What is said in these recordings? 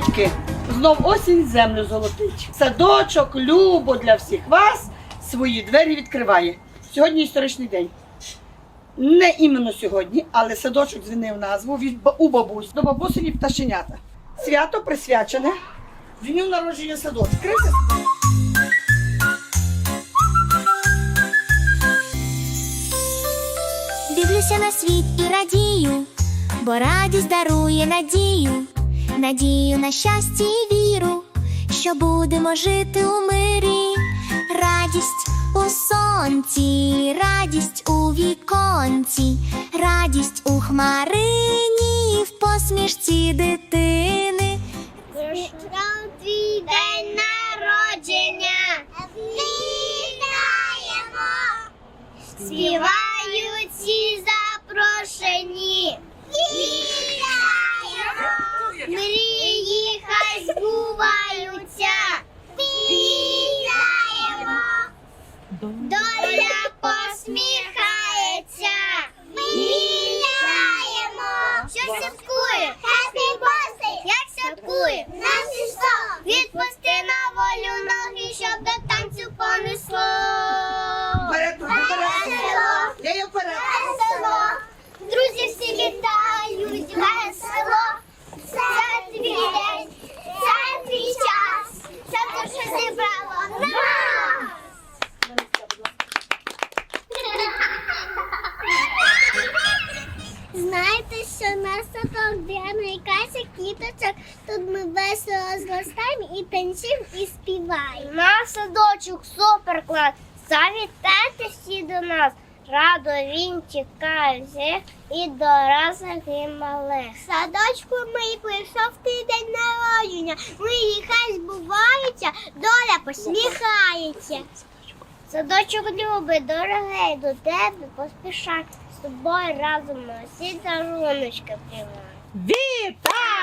батьки, знов осінь землю золотить. Садочок, любо для всіх вас свої двері відкриває. Сьогодні історичний день. Не іменно сьогодні, але садочок змінив назву від у бабусь до бабусині пташенята. Свято присвячене дню народження садочка. Крися? Дивлюся на світ і радію, бо радість дарує надію, надію на щастя і віру, що будемо жити у мирі, радість у сонці, радість у віконці, радість у хмарині, в посмішці дитини. День народження. Вітаємо! Співають всі запрошені. Вітаємо! Мрії хай збуваються. Вітаємо! Доля посміхається. Вітаємо! Що святкує? Happy birthday! Як святкує? Нас що? Відпусти на волю ноги, щоб до танцю понесло. Вперед, вперед. Весело, Я її вперед. весело. Друзі всі вітають, весело. Це твій день, це твій час. Це те, що зібрало нас. Знаєте, що на садок, де квіточок, тут ми весело зростаємо і танцюємо і співаємо. На садочок супер клас. Завітайте всі до нас. Радо він чекає всіх і дорослих і малих. Садочку мій прийшов ти день народження. Мої хай збуваються, доля посміхається. Садочок любий, дорогий, до тебе поспішай. З тобою разом на всі даруночки приймай.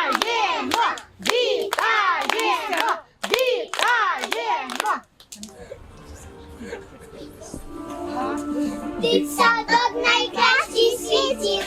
Вітаємо! Вітаємо! Вітаємо! Дитсадок найкращий в світі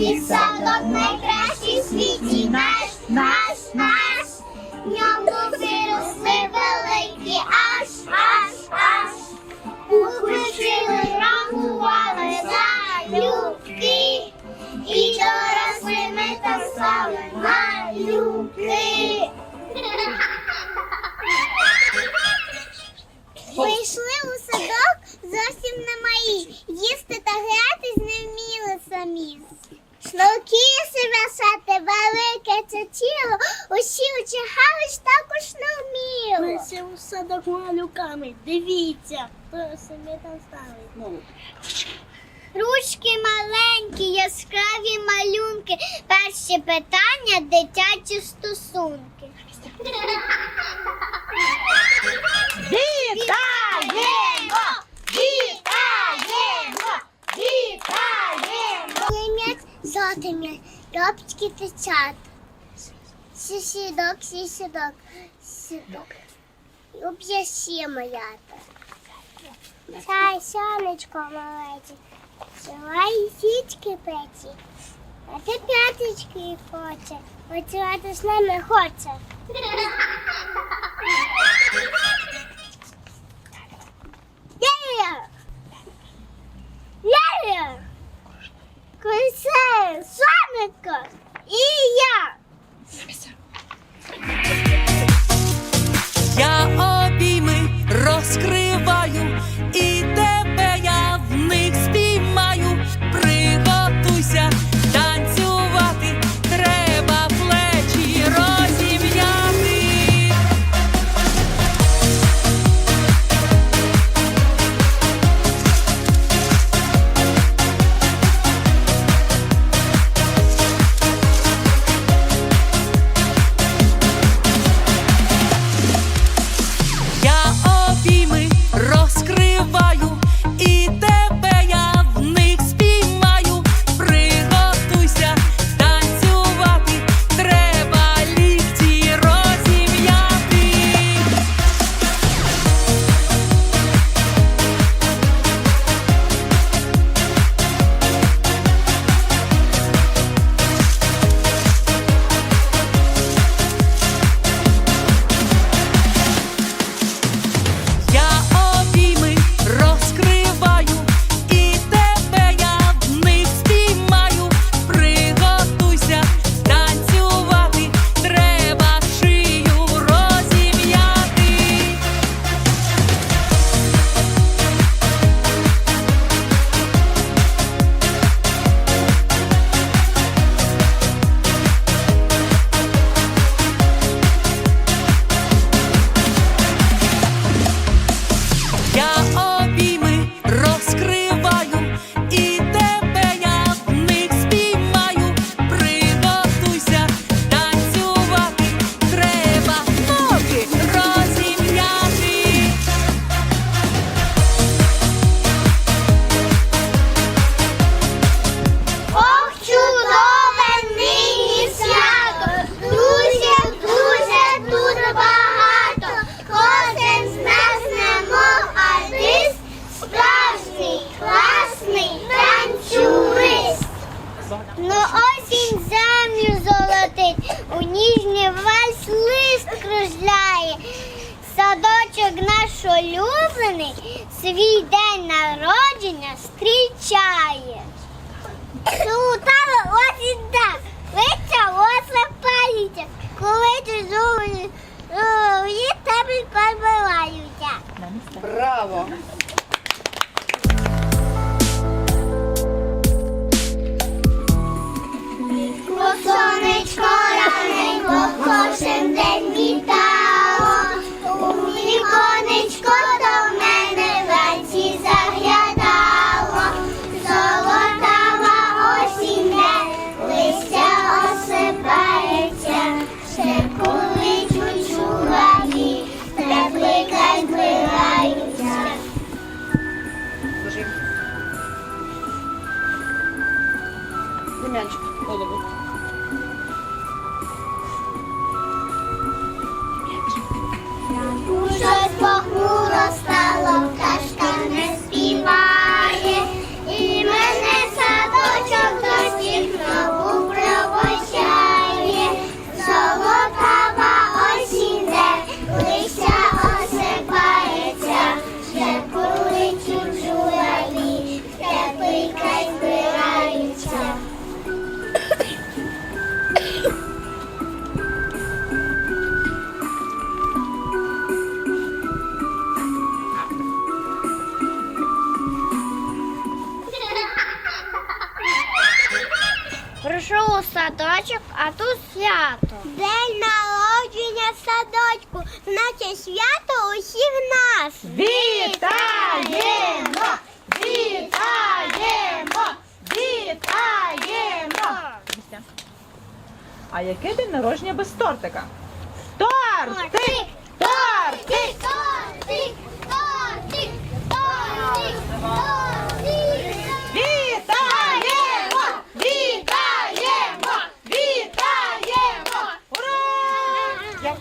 Дитсадок найкращий в світі наш, наш. Тіло, усі очагали ж також не вміли. Лише у садок малюками, дивіться, хто собі там ставить. Ручки маленькі, яскраві малюнки. Перші питання дитячі стосунки. Вітаємо! Вітаємо! Вітаємо! Золотий м'яч, лапочки течат. Сісідок, сісідок, сідок. Люб'я Об'ясі моя. Чай, сонечко малече, Силай січки печі. А ти п'яточки хоче, Оцювати з нами хоче. наш улюблений свій день народження зустрічає. Сутава ось і так, лиця ось паліться, коли ти зубі, зубі тебе підбиваються. Браво! Прийшов у садочок, а тут свято. День народження садочку, наче свято усіх нас. Вітаємо! Вітаємо! Вітаємо! А яке день народження без тортика? Тортик! Тортик, тортик, тортик, тортик, тортик, тортик.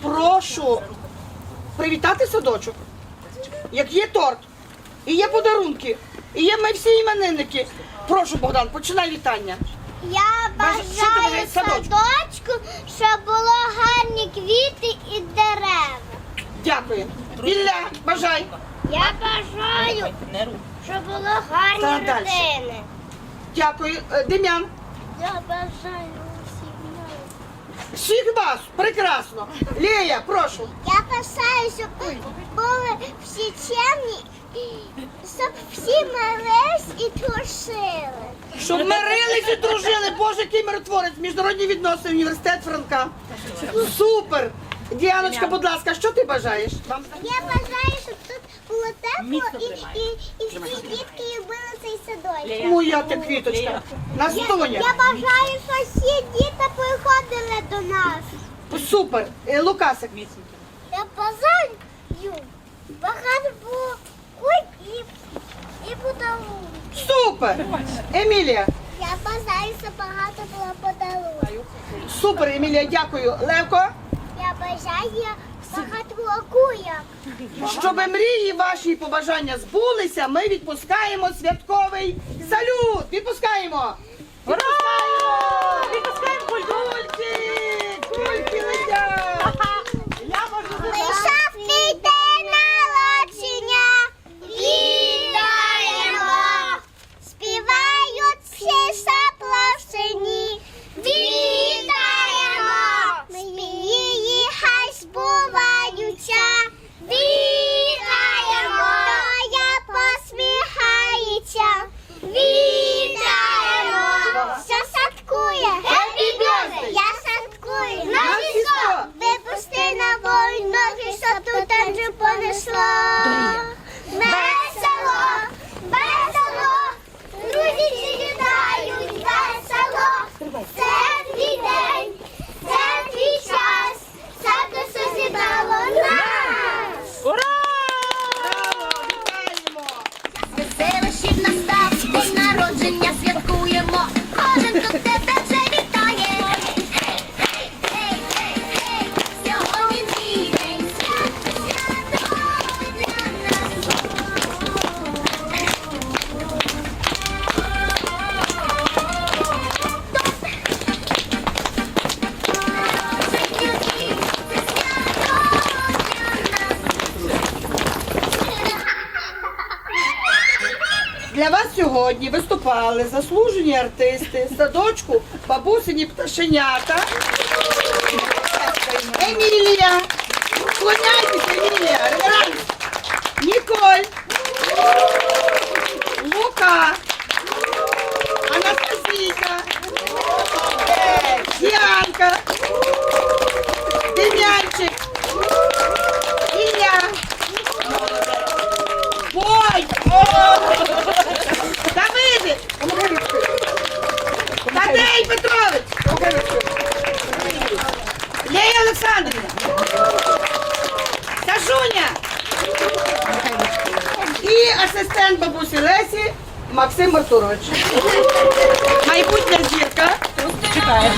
Прошу привітати садочок. Як є торт, і є подарунки, і є ми всі іменинники. Прошу, Богдан, починай вітання. Я Бажа- бажаю садочку? щоб було гарні квіти і дерева. Дякую. Ілля, бажай. Я бажаю, щоб було гарні Та дальше. родини. Дякую. Е, Дем'ян. Я бажаю. Всіх вас, прекрасно. Лея, прошу. Я бажаю, щоб були всі чемні, щоб всі мирились і тушили. Щоб мирились і дружили. Боже, який миротворець. Міжнародні відносини, університет Франка. Супер. Діаночка, будь ласка, що ти бажаєш? Я бажаю, тепло і, і, і всі дітки любили цей садочок. моя ти квіточка. Настуня. Я бажаю, що всі діти приходили до нас. Супер. Е, Лукасик. Я бажаю багато було куль і, і подарунків. Супер. Емілія. Я бажаю, щоб багато було подарунків. Супер, Емілія, дякую. Левко, Я бажаю. Щоб мрії ваші і побажання збулися, ми відпускаємо святковий салют. Відпускаємо. Ура! Відпускаємо кульку. Виступали заслужені артисти садочку бабусині пташенята. Емілія. Склоняйтеся, Емілія. Реверанс. Ніколь. Лука. Анастасійка. Діанка. Дем'янчик. Ілля. Бой! Тадей Петрович! Лея Олександрівна! Сашуня! І асистент бабусі Лесі Максим Артурович. Майбутня зірка. Чекає.